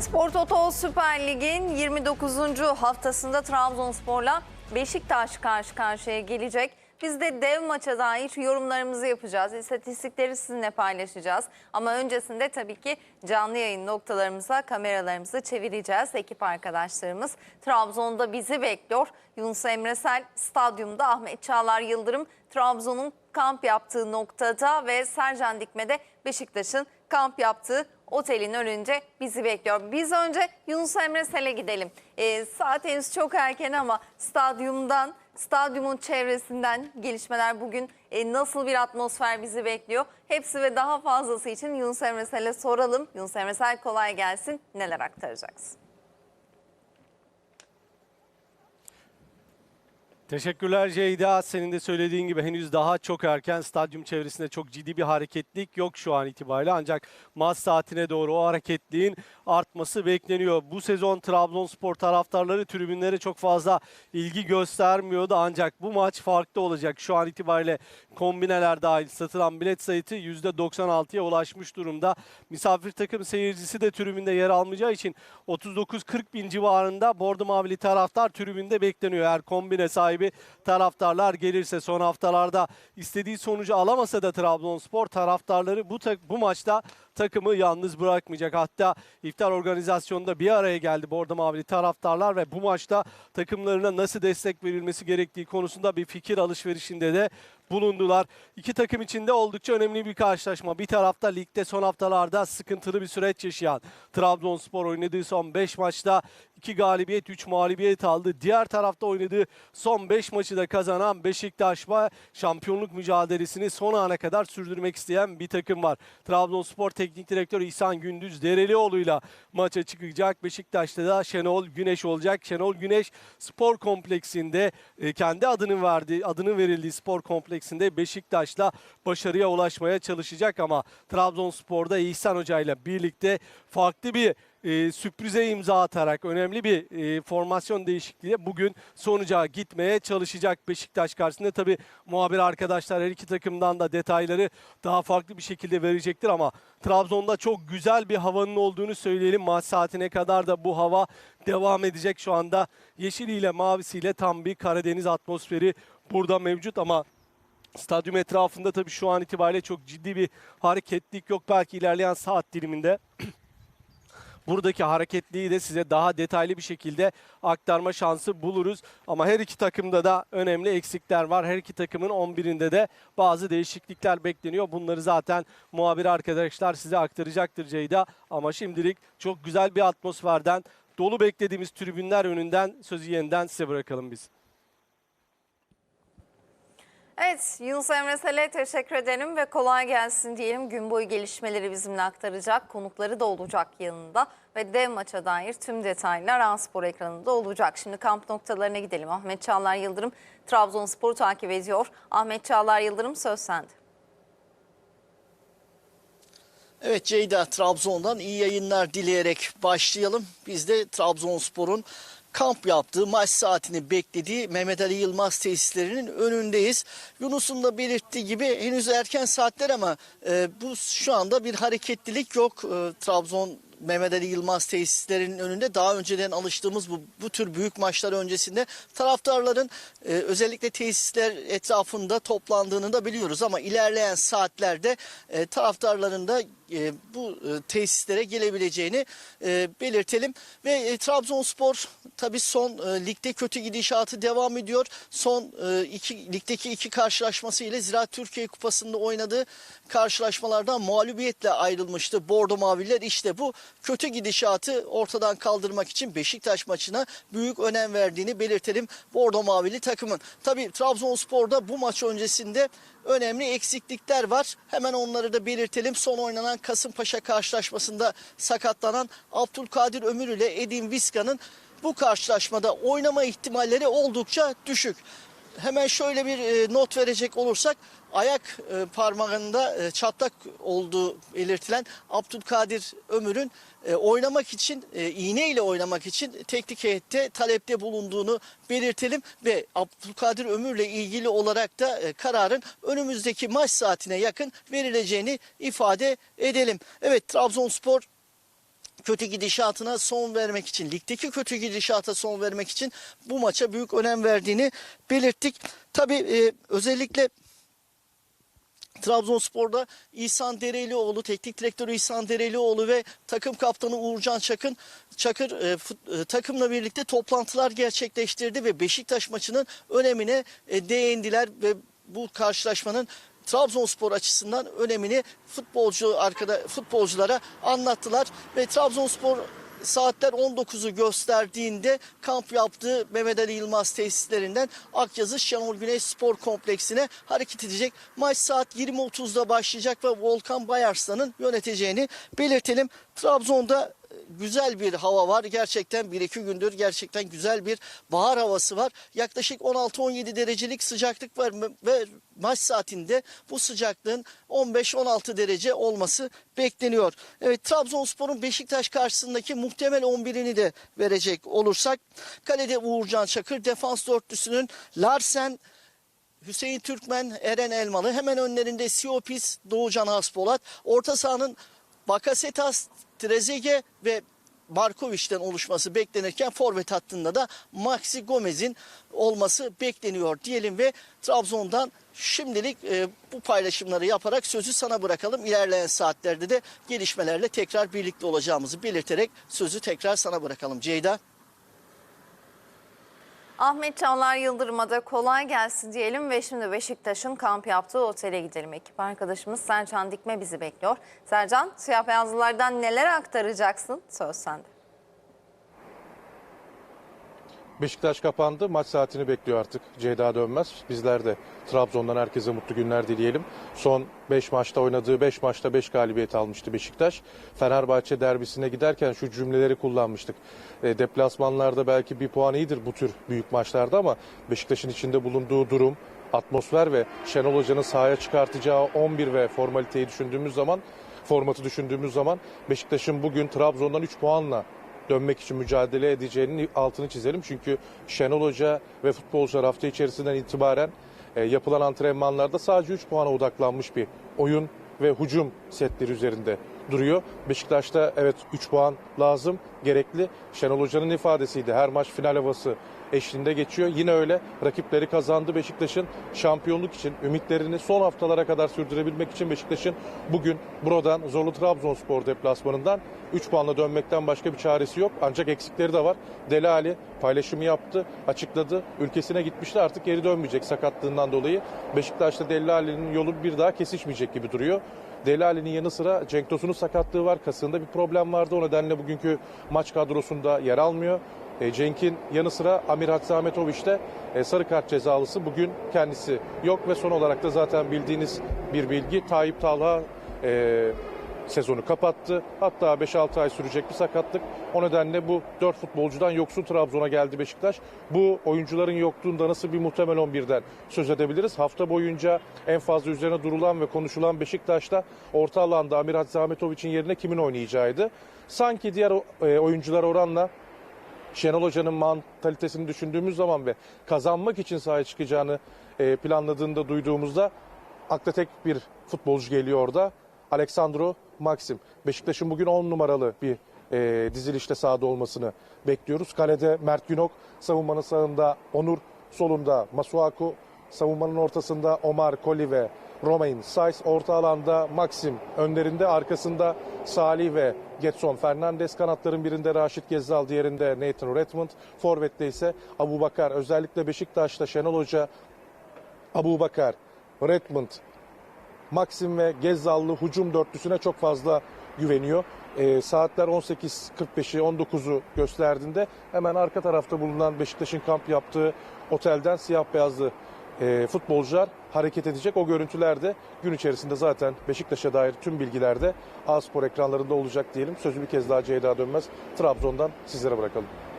Spor Toto Süper Lig'in 29. haftasında Trabzonspor'la Beşiktaş karşı karşıya gelecek. Biz de dev maça dair yorumlarımızı yapacağız. İstatistikleri sizinle paylaşacağız. Ama öncesinde tabii ki canlı yayın noktalarımıza kameralarımızı çevireceğiz. Ekip arkadaşlarımız Trabzon'da bizi bekliyor. Yunus Emresel stadyumda Ahmet Çağlar Yıldırım Trabzon'un kamp yaptığı noktada ve Sercan Dikme'de Beşiktaş'ın kamp yaptığı otelin önünde bizi bekliyor. Biz önce Yunus Emre Sel'e gidelim. Ee, saat henüz çok erken ama stadyumdan, stadyumun çevresinden gelişmeler bugün e, nasıl bir atmosfer bizi bekliyor? Hepsi ve daha fazlası için Yunus Emre Sel'e soralım. Yunus Emre Sel kolay gelsin. Neler aktaracaksın? Teşekkürler Ceyda. Senin de söylediğin gibi henüz daha çok erken stadyum çevresinde çok ciddi bir hareketlik yok şu an itibariyle. Ancak maç saatine doğru o hareketliğin artması bekleniyor. Bu sezon Trabzonspor taraftarları tribünlere çok fazla ilgi göstermiyordu. Ancak bu maç farklı olacak. Şu an itibariyle kombineler dahil satılan bilet sayısı %96'ya ulaşmış durumda. Misafir takım seyircisi de tribünde yer almayacağı için 39-40 bin civarında Bordo Mavili taraftar tribünde bekleniyor. Eğer kombine sahibi taraftarlar gelirse son haftalarda istediği sonucu alamasa da Trabzonspor taraftarları bu bu maçta takımı yalnız bırakmayacak. Hatta iftar organizasyonunda bir araya geldi Bordo Mavili taraftarlar ve bu maçta takımlarına nasıl destek verilmesi gerektiği konusunda bir fikir alışverişinde de bulundular. İki takım için de oldukça önemli bir karşılaşma. Bir tarafta ligde son haftalarda sıkıntılı bir süreç yaşayan Trabzonspor oynadığı son 5 maçta 2 galibiyet 3 mağlubiyet aldı. Diğer tarafta oynadığı son 5 maçı da kazanan Beşiktaş ve şampiyonluk mücadelesini son ana kadar sürdürmek isteyen bir takım var. Trabzonspor Teknik Direktörü İhsan Gündüz Derelioğlu'yla maça çıkacak. Beşiktaş'ta da Şenol Güneş olacak. Şenol Güneş spor kompleksinde e, kendi adının verdiği, adının verildiği spor kompleksinde Beşiktaş'la başarıya ulaşmaya çalışacak ama Trabzonspor'da İhsan Hoca ile birlikte farklı bir e, sürprize imza atarak önemli bir e, formasyon değişikliğiyle bugün sonuca gitmeye çalışacak Beşiktaş karşısında. Tabi muhabir arkadaşlar her iki takımdan da detayları daha farklı bir şekilde verecektir ama Trabzon'da çok güzel bir havanın olduğunu söyleyelim. Maç saatine kadar da bu hava devam edecek şu anda. Yeşiliyle mavisiyle tam bir Karadeniz atmosferi burada mevcut ama Stadyum etrafında tabii şu an itibariyle çok ciddi bir hareketlik yok. Belki ilerleyen saat diliminde buradaki hareketliği de size daha detaylı bir şekilde aktarma şansı buluruz. Ama her iki takımda da önemli eksikler var. Her iki takımın 11'inde de bazı değişiklikler bekleniyor. Bunları zaten muhabir arkadaşlar size aktaracaktır Ceyda. Ama şimdilik çok güzel bir atmosferden, dolu beklediğimiz tribünler önünden sözü yeniden size bırakalım biz. Evet Yunus Emre Sel'e teşekkür ederim ve kolay gelsin diyelim. Gün boyu gelişmeleri bizimle aktaracak. Konukları da olacak yanında ve dev maça dair tüm detaylar Anspor ekranında olacak. Şimdi kamp noktalarına gidelim. Ahmet Çağlar Yıldırım Trabzonspor'u takip ediyor. Ahmet Çağlar Yıldırım söz sende. Evet Ceyda Trabzon'dan iyi yayınlar dileyerek başlayalım. Biz de Trabzonspor'un kamp yaptığı maç saatini beklediği Mehmet Ali Yılmaz tesislerinin önündeyiz. Yunus'un da belirttiği gibi henüz erken saatler ama e, bu şu anda bir hareketlilik yok. E, Trabzon Mehmet Ali Yılmaz tesislerinin önünde daha önceden alıştığımız bu, bu tür büyük maçlar öncesinde taraftarların e, özellikle tesisler etrafında toplandığını da biliyoruz ama ilerleyen saatlerde e, taraftarların da e, bu e, tesislere gelebileceğini e, belirtelim ve e, Trabzonspor tabii son e, ligde kötü gidişatı devam ediyor. Son e, iki ligdeki iki karşılaşması ile Ziraat Türkiye Kupası'nda oynadığı karşılaşmalardan mağlubiyetle ayrılmıştı Bordo Maviler. İşte bu kötü gidişatı ortadan kaldırmak için Beşiktaş maçına büyük önem verdiğini belirtelim Bordo Mavili takımın. Tabii Trabzonspor'da bu maç öncesinde önemli eksiklikler var. Hemen onları da belirtelim. Son oynanan Kasımpaşa karşılaşmasında sakatlanan Abdülkadir Ömür ile Edin Viska'nın bu karşılaşmada oynama ihtimalleri oldukça düşük. Hemen şöyle bir e, not verecek olursak ayak e, parmağında e, çatlak olduğu belirtilen Abdülkadir Ömür'ün oynamak için iğne ile oynamak için teknik heyette talepte bulunduğunu belirtelim ve Abdülkadir Ömür'le ilgili olarak da kararın önümüzdeki maç saatine yakın verileceğini ifade edelim. Evet Trabzonspor kötü gidişatına son vermek için, ligdeki kötü gidişata son vermek için bu maça büyük önem verdiğini belirttik. Tabii e, özellikle Trabzonspor'da İhsan Derelioğlu, teknik direktörü İhsan Derelioğlu ve takım kaptanı Uğurcan Çakın Çakır e, fut- e, takımla birlikte toplantılar gerçekleştirdi ve Beşiktaş maçının önemine e, değindiler ve bu karşılaşmanın Trabzonspor açısından önemini futbolcu arkada futbolculara anlattılar ve Trabzonspor saatler 19'u gösterdiğinde kamp yaptığı Mehmet Ali Yılmaz tesislerinden Akyazı Şenol Güneş Spor Kompleksine hareket edecek. Maç saat 20.30'da başlayacak ve Volkan Bayarslan'ın yöneteceğini belirtelim. Trabzon'da güzel bir hava var. Gerçekten bir iki gündür gerçekten güzel bir bahar havası var. Yaklaşık 16-17 derecelik sıcaklık var ve maç saatinde bu sıcaklığın 15-16 derece olması bekleniyor. Evet Trabzonspor'un Beşiktaş karşısındaki muhtemel 11'ini de verecek olursak kalede Uğurcan Çakır, defans dörtlüsünün Larsen, Hüseyin Türkmen, Eren Elmalı. Hemen önlerinde Siopis, Doğucan Haspolat. Orta sahanın Bakasetas, Trezege ve Markovic'den oluşması beklenirken forvet hattında da Maxi Gomez'in olması bekleniyor diyelim ve Trabzon'dan şimdilik e, bu paylaşımları yaparak sözü sana bırakalım. İlerleyen saatlerde de gelişmelerle tekrar birlikte olacağımızı belirterek sözü tekrar sana bırakalım. Ceyda. Ahmet Çağlar Yıldırım'a da kolay gelsin diyelim ve şimdi Beşiktaş'ın kamp yaptığı otele gidelim. Ekip arkadaşımız Sercan Dikme bizi bekliyor. Sercan, siyah beyazlılardan neler aktaracaksın? Söz sende. Beşiktaş kapandı. Maç saatini bekliyor artık. Ceyda dönmez. Bizler de Trabzon'dan herkese mutlu günler dileyelim. Son 5 maçta oynadığı 5 maçta 5 galibiyet almıştı Beşiktaş. Fenerbahçe derbisine giderken şu cümleleri kullanmıştık. E, deplasmanlarda belki bir puan iyidir bu tür büyük maçlarda ama Beşiktaş'ın içinde bulunduğu durum, atmosfer ve Şenol Hoca'nın sahaya çıkartacağı 11 ve formaliteyi düşündüğümüz zaman formatı düşündüğümüz zaman Beşiktaş'ın bugün Trabzon'dan 3 puanla dönmek için mücadele edeceğinin altını çizelim. Çünkü Şenol Hoca ve futbolcular hafta içerisinden itibaren e, yapılan antrenmanlarda sadece 3 puana odaklanmış bir oyun ve hücum setleri üzerinde duruyor. Beşiktaş'ta evet 3 puan lazım, gerekli. Şenol Hoca'nın ifadesiydi. Her maç final havası eşliğinde geçiyor. Yine öyle rakipleri kazandı Beşiktaş'ın şampiyonluk için ümitlerini son haftalara kadar sürdürebilmek için Beşiktaş'ın bugün buradan Zorlu Trabzonspor deplasmanından 3 puanla dönmekten başka bir çaresi yok. Ancak eksikleri de var. Deli Ali paylaşımı yaptı, açıkladı. Ülkesine gitmişti artık geri dönmeyecek sakatlığından dolayı. Beşiktaş'ta Deli Ali'nin yolu bir daha kesişmeyecek gibi duruyor. Deli Ali'nin yanı sıra Cenk Tosun'un sakatlığı var. Kasığında bir problem vardı. O nedenle bugünkü maç kadrosunda yer almıyor. E, Cenk'in yanı sıra Amir Hatzametoviç de e, sarı kart cezalısı. Bugün kendisi yok ve son olarak da zaten bildiğiniz bir bilgi Tayyip Talha e, sezonu kapattı. Hatta 5-6 ay sürecek bir sakatlık. O nedenle bu 4 futbolcudan yoksun Trabzon'a geldi Beşiktaş. Bu oyuncuların yokluğunda nasıl bir muhtemel 11'den söz edebiliriz? Hafta boyunca en fazla üzerine durulan ve konuşulan Beşiktaş'ta orta alanda Amir Hatzametoviç'in yerine kimin oynayacağıydı. Sanki diğer e, oyuncular oranla Şenol Hoca'nın mantalitesini düşündüğümüz zaman ve kazanmak için sahaya çıkacağını e, planladığında duyduğumuzda akla tek bir futbolcu geliyor orada. Alexandro Maxim. Beşiktaş'ın bugün 10 numaralı bir e, dizilişte sahada olmasını bekliyoruz. Kalede Mert Günok, savunmanın sağında Onur, solunda Masuaku, savunmanın ortasında Omar Koli ve Romain Saiz, orta alanda Maxim, önlerinde arkasında Salih ve Getson Fernandes, kanatların birinde Raşit Gezzal, diğerinde Nathan Redmond, forvette ise Abu Bakar. Özellikle Beşiktaş'ta Şenol Hoca Abu Bakar, Redmond, Maxim ve Gezzallı hücum dörtlüsüne çok fazla güveniyor. Ee, saatler 18.45'i 19'u gösterdiğinde hemen arka tarafta bulunan Beşiktaş'ın kamp yaptığı otelden siyah beyazlı e, futbolcular hareket edecek. O görüntüler de gün içerisinde zaten Beşiktaş'a dair tüm bilgiler de A-Spor ekranlarında olacak diyelim. Sözü bir kez daha Ceyda Dönmez Trabzon'dan sizlere bırakalım.